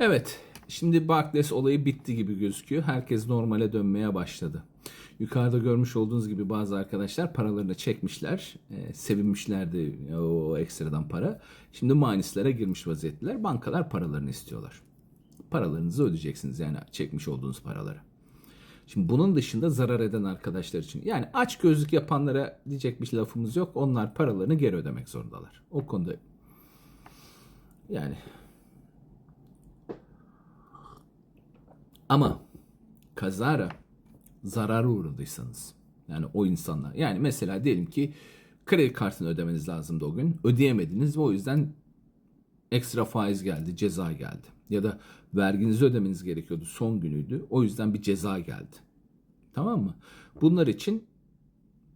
Evet, şimdi Barclays olayı bitti gibi gözüküyor. Herkes normale dönmeye başladı. Yukarıda görmüş olduğunuz gibi bazı arkadaşlar paralarını çekmişler. E, sevinmişlerdi o ekstradan para. Şimdi manislere girmiş vaziyetteler. Bankalar paralarını istiyorlar. Paralarınızı ödeyeceksiniz yani çekmiş olduğunuz paraları. Şimdi bunun dışında zarar eden arkadaşlar için yani aç gözlük yapanlara diyecek bir lafımız yok. Onlar paralarını geri ödemek zorundalar. O konuda yani ama kazara zarara uğradıysanız yani o insanlar yani mesela diyelim ki kredi kartını ödemeniz lazımdı o gün ödeyemediniz ve o yüzden ekstra faiz geldi ceza geldi. Ya da verginizi ödemeniz gerekiyordu son günüydü o yüzden bir ceza geldi. Tamam mı? Bunlar için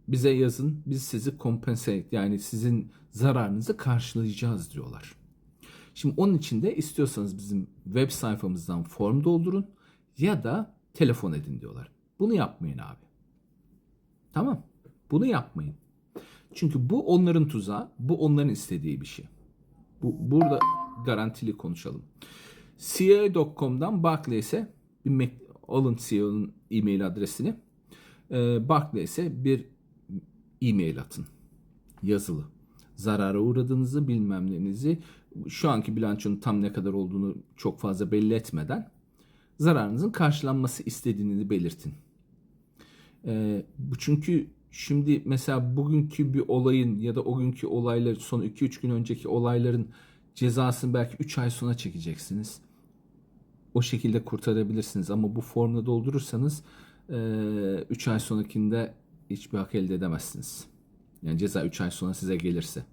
bize yazın biz sizi compensate yani sizin zararınızı karşılayacağız diyorlar. Şimdi onun için de istiyorsanız bizim web sayfamızdan form doldurun ya da telefon edin diyorlar. Bunu yapmayın abi. Tamam. Bunu yapmayın. Çünkü bu onların tuzağı, bu onların istediği bir şey. Bu burada garantili konuşalım. CIA.com'dan Barclays'e bir alın CEO'nun e-mail adresini. Ee, Barclays'e bir e-mail atın. Yazılı. Zarara uğradığınızı bilmem nenizi şu anki bilançonun tam ne kadar olduğunu çok fazla belli etmeden zararınızın karşılanması istediğini belirtin. Bu çünkü şimdi mesela bugünkü bir olayın ya da o günkü olaylar son 2-3 gün önceki olayların cezasını belki 3 ay sonra çekeceksiniz. O şekilde kurtarabilirsiniz ama bu formla doldurursanız 3 ay sonrakinde hiçbir hak elde edemezsiniz. Yani ceza 3 ay sonra size gelirse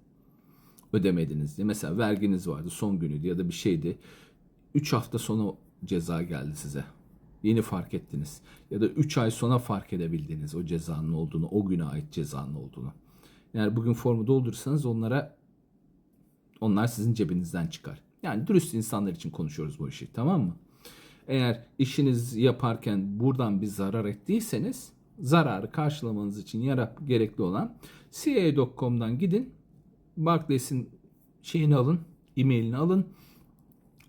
ödemediniz diye. Mesela verginiz vardı son günüydü ya da bir şeydi. 3 hafta sonra ceza geldi size. Yeni fark ettiniz. Ya da 3 ay sonra fark edebildiniz o cezanın olduğunu, o güne ait cezanın olduğunu. Yani bugün formu doldurursanız onlara onlar sizin cebinizden çıkar. Yani dürüst insanlar için konuşuyoruz bu işi tamam mı? Eğer işiniz yaparken buradan bir zarar ettiyseniz zararı karşılamanız için yarap gerekli olan CA.com'dan gidin. Barclays'in şeyini alın, e-mailini alın.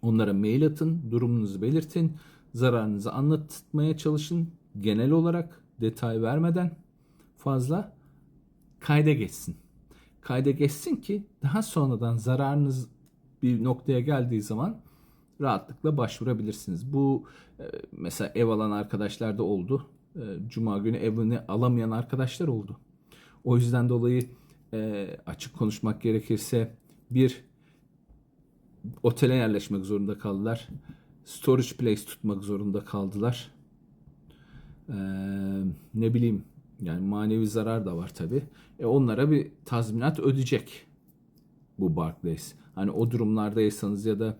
Onlara mail atın, durumunuzu belirtin, zararınızı anlatmaya çalışın. Genel olarak detay vermeden fazla kayda geçsin. Kayda geçsin ki daha sonradan zararınız bir noktaya geldiği zaman rahatlıkla başvurabilirsiniz. Bu e, mesela ev alan arkadaşlar da oldu. E, Cuma günü evini alamayan arkadaşlar oldu. O yüzden dolayı e, açık konuşmak gerekirse bir otele yerleşmek zorunda kaldılar. Storage place tutmak zorunda kaldılar. Ee, ne bileyim yani manevi zarar da var tabi. E onlara bir tazminat ödeyecek bu Barclays. Hani o durumlardaysanız ya da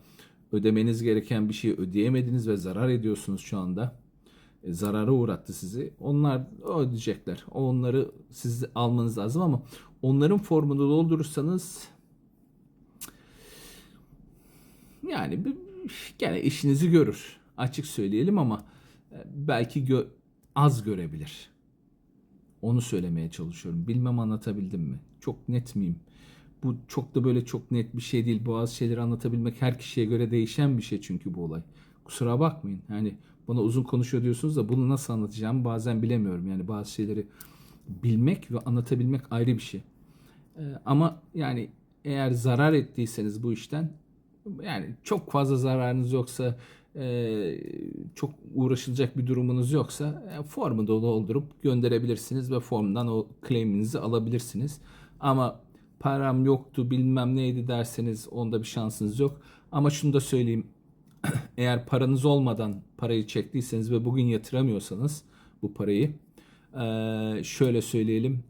ödemeniz gereken bir şeyi ödeyemediniz ve zarar ediyorsunuz şu anda. E, zarara uğrattı sizi. Onlar ödeyecekler. Onları siz almanız lazım ama onların formunu doldurursanız yani gene işinizi görür. Açık söyleyelim ama e, belki gö- az görebilir. Onu söylemeye çalışıyorum. Bilmem anlatabildim mi? Çok net miyim? Bu çok da böyle çok net bir şey değil. Bazı şeyleri anlatabilmek her kişiye göre değişen bir şey çünkü bu olay. Kusura bakmayın. Yani bana uzun konuşuyor diyorsunuz da bunu nasıl anlatacağımı bazen bilemiyorum. Yani bazı şeyleri bilmek ve anlatabilmek ayrı bir şey. Ee, ama yani eğer zarar ettiyseniz bu işten yani çok fazla zararınız yoksa e, çok uğraşılacak bir durumunuz yoksa e, formu doldurup gönderebilirsiniz ve formdan o claim'inizi alabilirsiniz. Ama param yoktu bilmem neydi derseniz onda bir şansınız yok. Ama şunu da söyleyeyim. Eğer paranız olmadan parayı çektiyseniz ve bugün yatıramıyorsanız bu parayı e, şöyle söyleyelim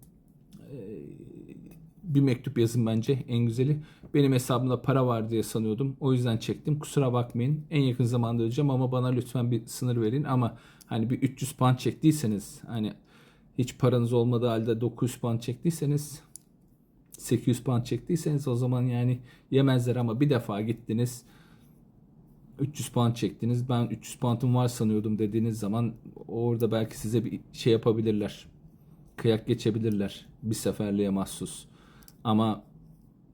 bir mektup yazın bence en güzeli. Benim hesabımda para var diye sanıyordum. O yüzden çektim. Kusura bakmayın. En yakın zamanda ödeyeceğim ama bana lütfen bir sınır verin. Ama hani bir 300 pound çektiyseniz hani hiç paranız olmadığı halde 900 pound çektiyseniz 800 pound çektiyseniz o zaman yani yemezler ama bir defa gittiniz 300 pound çektiniz. Ben 300 pound'um var sanıyordum dediğiniz zaman orada belki size bir şey yapabilirler. Kıyak geçebilirler. Bir seferliğe mahsus. Ama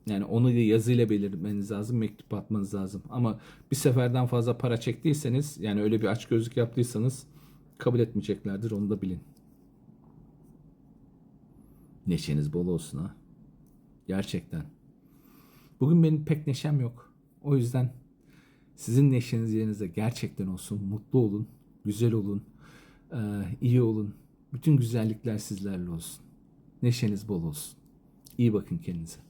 Yani onu yazıyla belirtmeniz lazım, mektup atmanız lazım. Ama bir seferden fazla para çektiyseniz, yani öyle bir açgözlük yaptıysanız kabul etmeyeceklerdir, onu da bilin. Neşeniz bol olsun ha. Gerçekten. Bugün benim pek neşem yok. O yüzden sizin neşeniz yerinizde gerçekten olsun. Mutlu olun, güzel olun, iyi olun. Bütün güzellikler sizlerle olsun. Neşeniz bol olsun. İyi bakın kendinize.